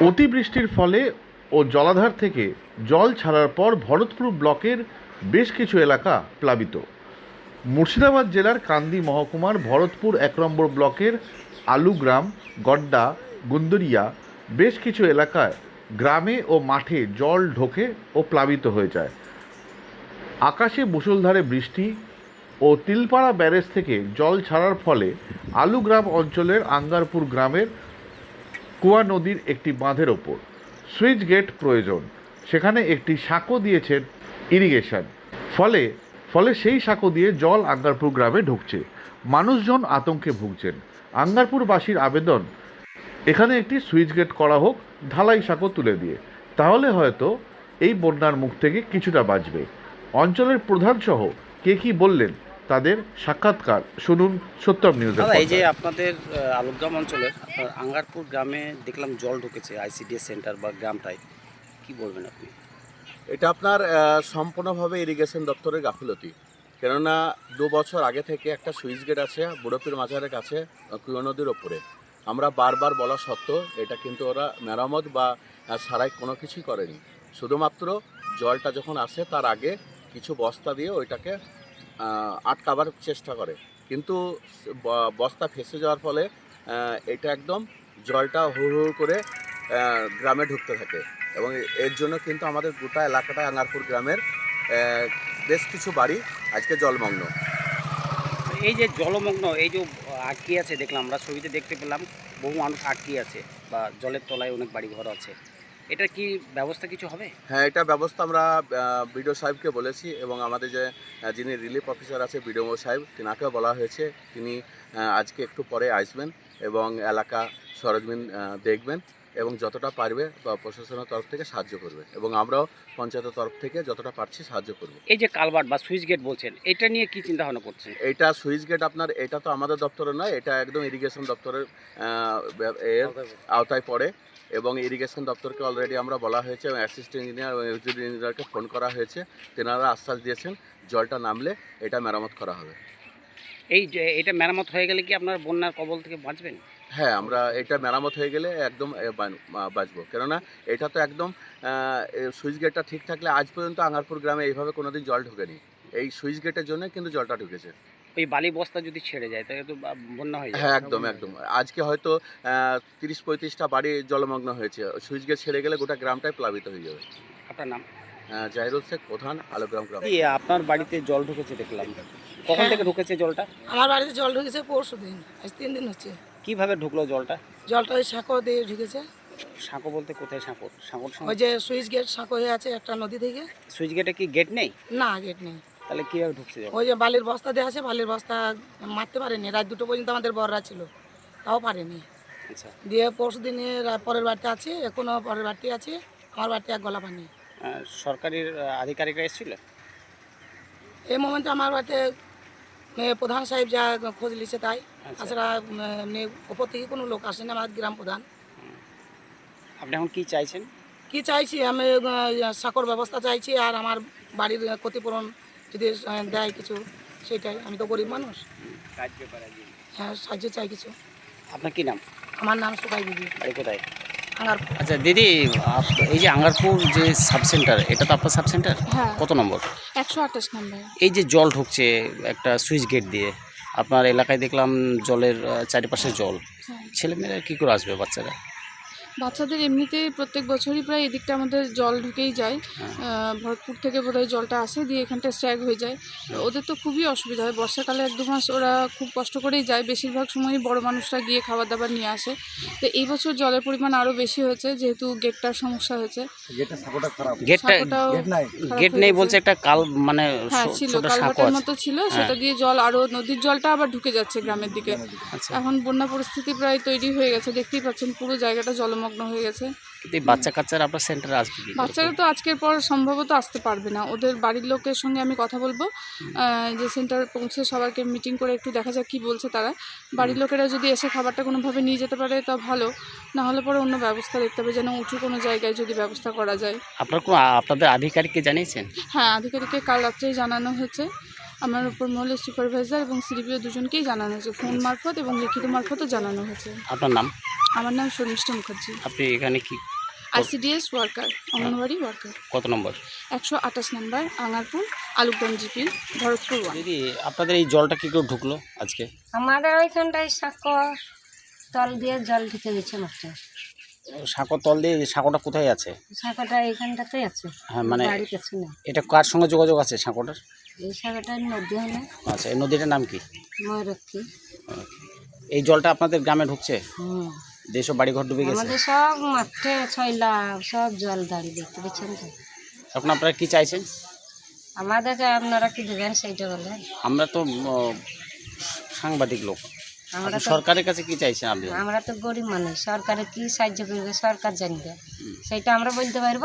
অতিবৃষ্টির ফলে ও জলাধার থেকে জল ছাড়ার পর ভরতপুর ব্লকের বেশ কিছু এলাকা প্লাবিত। মুর্শিদাবাদ জেলার কান্দি মহকুমার ভরতপুর এক নম্বর ব্লকের আলুগ্রাম, গড্ডা, গুন্দরিয়া বেশ কিছু এলাকায় গ্রামে ও মাঠে জল ঢোকে ও প্লাবিত হয়ে যায়। আকাশে মুষলধারে বৃষ্টি ও তিলপাড়া ব্যারেজ থেকে জল ছাড়ার ফলে আলুগ্রাম অঞ্চলের আঙ্গারপুর গ্রামের কুয়া নদীর একটি বাঁধের ওপর। সুইচ গেট প্রয়োজন। সেখানে একটি সাঁকো দিয়েছেন ইরিগেশন। ফলে ফলে সেই সাঁকো দিয়ে জল আঙ্গারপুর গ্রামে ঢুকছে। মানুষজন আতঙ্কে ভুগছেন। আঙ্গারপুরবাসীর আবেদন, এখানে একটি সুইচ গেট করা হোক, ঢালাই সাঁকো তুলে দিয়ে। তাহলে হয়তো এই বন্যার মুখ থেকে কিছুটা বাঁচবে। অঞ্চলের প্রধান সহ কে কী বললেন? তাদের সাক্ষাৎকার। শুনুন সত্যম নিউজের দাদা এই যে আপনাদের আহ, আলুগ্রাম অঞ্চলের আঙ্গারপুর গ্রামে দেখলাম জল ঢুকেছে আইসিডিএস সেন্টার বা গ্রামটায়। কি বলবেন আপনি? এটা আপনার সম্পূর্ণভাবে ইরিগেশন দপ্তরের গাফিলতি। কেননা দু বছর আগে থেকে একটা সুইচ গেট আছে বুড়োপির মাজারের কাছে কুয়ো নদীর ওপরে। আমরা বারবার বলা সত্ত্বেও এটা কিন্তু ওরা মেরামত বা সারাই কোনো কিছুই করেনি। শুধুমাত্র জলটা যখন আসে তার আগে কিছু বস্তা দিয়ে ওইটাকে আটকাবার চেষ্টা করে। কিন্তু বস্তা ফেসে যাওয়ার ফলে এটা একদম জলটা হু হু করে গ্রামে ঢুকতে থাকে। এবং এর জন্য কিন্তু আমাদের গোটা এলাকাটা আঙ্গারপুর গ্রামের বেশ কিছু বাড়ি আজকে জলমগ্ন। এই যে জলমগ্ন, এই যে আটকে আছে, দেখলাম আমরা ছবিতে দেখতে পেলাম, বহু মানুষ আটকে আছে, বা জলের তলায় অনেক বাড়ি ঘর আছে। এটা কি ব্যবস্থা কিছু হবে? হ্যাঁ এটা ব্যবস্থা আমরা বিডিও সাহেবকে বলেছি এবং আমাদের যে যিনি রিলিফ অফিসার আছে বিডিও সাহেব তিনাকেও বলা হয়েছে। তিনি আজকে একটু পরে আসবেন এবং এলাকা সরজমিন দেখবেন এবং যতটা পারবে বা প্রশাসনের তরফ থেকে সাহায্য করবে এবং আমরাও পঞ্চায়েতের তরফ থেকে যতটা পারছি সাহায্য করব। এই যে কালভার্ট বা সুইচ গেট বলছেন এটা নিয়ে কি চিন্তা ভাবনা করছেন? এটা সুইচ গেট আপনার এটা তো আমাদের দপ্তরে নয় এটা একদম ইরিগেশন দপ্তরের এর আওতায় পড়ে। এবং ইরিগেশন দপ্তরকে অলরেডি আমরা বলা হয়েছে এবং অ্যাসিস্ট্যান্ট ইঞ্জিনিয়ার এবং এক্সিকিউটিভ ইঞ্জিনিয়ারকে ফোন করা হয়েছে। তেনারা আশ্বাস দিয়েছেন জলটা নামলে এটা মেরামত করা হবে। এই যে এটা মেরামত হয়ে গেলে কি আপনার বন্যার কবল থেকে বাঁচবেন? হ্যাঁ আমরা এটা মেরামত হয়ে গেলে একদম বাঁচবো। কেননা এটা তো একদম সুইচ গেটটা ঠিক থাকলে আজ পর্যন্ত আঙারপুর গ্রামে এইভাবে কোনোদিন জল ঢোকেনি। এই সুইচ গেটের জন্য কিন্তু জলটা ঢুকেছে। ওই বালি বস্তা যদি ছেড়ে যায় তাহলে তো বন্যা হয়ে হ্যাঁ যায় একদম একদম। আজকে হয়তো তিরিশ পঁয়ত্রিশটা বাড়ি জলমগ্ন হয়েছে। সুইচ গেট ছেড়ে গেলে গোটা গ্রামটাই প্লাবিত হয়ে যাবে। আপনার নাম? জাহিরুল শেখ প্রধান আলোগ্রাম গ্রাম। কি আপনার বাড়িতে জল ঢুকেছে দেখলাম। কখন হ্যাঁ। থেকে ঢুকেছে জলটা? আমার বাড়িতে জল ঢুকেছে পরশু দিন আজ তিন দিন হচ্ছে। কীভাবে ঢুকলো জলটা? জলটা ওই সাঁকো দিয়ে ঢুকেছে। সাঁকো বলতে কোথায় সাঁকো? সাঁকোর ওই যে সুইচ গেট সাঁকো হয়ে আছে একটা নদী থেকে। সুইচ গেটে কি গেট নেই? না গেট নেই। তাহলে কীভাবে ঢুকছে ওই যে বালির বস্তা দেওয়া আছে বালির বস্তা মারতে পারেনি। রাত দুটো পর্যন্ত আমাদের বড়রা ছিল। তাও পারেনি। আচ্ছা। দিয়ে পরশু দিনে পরের বাড়িতে আছে এখনও পরের বাড়িতে আছে আমার বাড়িতে এক গলা পানি। আহ, সরকারের আধিকারিকরা এসেছিল এই মোমেন্টে আমার বাড়িতে প্রধান সাহেব যা খোঁজ লিছে তাই। আচ্ছা। তাছাড়া এমনি ওপর থেকে কোনো লোক আসেনি আমার গ্রাম প্রধান। আপনি এখন কি চাইছেন? কি চাইছি? আমি সাকর ব্যবস্থা চাইছি আর আমার বাড়ির ক্ষতিপূরণ যদি দেয় কিছু সেটাই। আমি তো গরিব মানুষ। হ্যাঁ সাহায্য চাই কিছু। আপনার কি নাম? আমার নাম সুকাই দিদি। কোথায়? আচ্ছা দিদি আপ- এই যে আঙ্গারপুর যে সাব সেন্টার এটা তো আপনার সাব সেন্টার হ্যাঁ। কত নম্বর? একশো আঠাশ নম্বর। এই যে জল ঢুকছে একটা সুইচ গেট দিয়ে আপনার এলাকায় দেখলাম জলের চারিপাশে জল। হ্যাঁ। ছেলেমেয়েরা কী করে আসবে বাচ্চারা? বাচ্চাদের এমনিতেই প্রত্যেক বছরই প্রায় এদিকটা আমাদের জল ঢুকেই যায়। আহ, ভরতপুর থেকে বোধহয় জলটা আসে দিয়ে এখানটা স্ট্যাগ হয়ে যায়। ওদের তো খুবই অসুবিধা হয়। বর্ষাকালে এক দু মাস ওরা খুব কষ্ট করেই যায়। বেশিরভাগ সময়ই বড় মানুষরা গিয়ে খাবার দাবার নিয়ে আসে। তো এই বছর জলের পরিমাণ আরও বেশি হয়েছে যেহেতু গেটটার সমস্যা হয়েছে। গেটটা গেট নেই। বলছে একটা কাল মানে হ্যাঁ ছিল। কালভার্টের মতো ছিল। সেটা দিয়ে জল আরও নদীর জলটা আবার ঢুকে যাচ্ছে গ্রামের দিকে। আচ্ছা। এখন বন্যা পরিস্থিতি প্রায় তৈরি হয়ে গেছে। দেখতেই পাচ্ছেন পুরো জায়গাটা জলমগ্ন হয়ে গেছে। কিন্তু এই বাচ্চা কাচ্চারা আপনার সেন্টারে আসবে কি করে? বাচ্চারা তো আজকের পর সম্ভবত আসতে পারবে না। ওদের বাড়ির লোকের সঙ্গে আমি কথা বলব। আহ, যে সেন্টারে পৌঁছে সবাইকে মিটিং করে একটু দেখা যাক কী বলছে তারা। বাড়ির লোকেরা যদি এসে খাবারটা কোনোভাবে নিয়ে যেতে পারে তা ভালো। না হলে পরে অন্য ব্যবস্থা দেখতে হবে যেন উঁচু কোনো জায়গায় যদি ব্যবস্থা করা যায়। আপনার কোনো আপনাদের আধিকারিককে জানিয়েছেন? হ্যাঁ আধিকারিককে কাল রাত্রেই জানানো হয়েছে। আমার উপর মহলের সুপারভাইজার এবং সিডিপিও দুজনকেই জানানো হয়েছে। ফোন মারফত এবং লিখিত মারফতও জানানো হয়েছে। আপনার নাম? আমার নাম শর্মিষ্ঠা মুখার্জি। আপনি এখানে কি আইসিডিএস ওয়ার্কার অঙ্গনওয়াড়ি ওয়ার্কার কত নম্বর? একশো আঠাশ নম্বর আঙারপুর আলুকদম জিপি ভরতপুর দিদি আপনাদের এই জলটা কি করে ঢুকলো আজকে? আমাদের ওইখানটায় সাঁকো তল দিয়ে জল ঢুকে গেছে মাঠে। সাঁকো তল দিয়ে সাঁকোটা কোথায় আছে? সাঁকোটা এইখানটাতে আছে। হ্যাঁ মানে বাড়ির পেছনে। এটা কার সঙ্গে যোগাযোগ আছে সাঁকোটার এই সাঁকোটার নদী হলে আচ্ছা এই নদীটার নাম কি? ময়ূরক্ষী। এই জলটা আপনাদের গ্রামে ঢুকছে? হুম। যেসব বাড়িঘর ডুবে গেছে? আমাদের সব মাঠে ছয়লা সব জল দাঁড়িয়ে দেখতে পাচ্ছেন তো? এখন আপনারা কি চাইছেন? আমাদেরকে আপনারা কি দেবেন সেইটা বলেন। আমরা তো সাংবাদিক লোক। আমরা তো সরকারের কাছে কি চাইছেন আপনি? আমরা তো গরিব মানুষ সরকারে কি সাহায্য করবে সরকার জানবে। সেইটা আমরা বলতে পারব?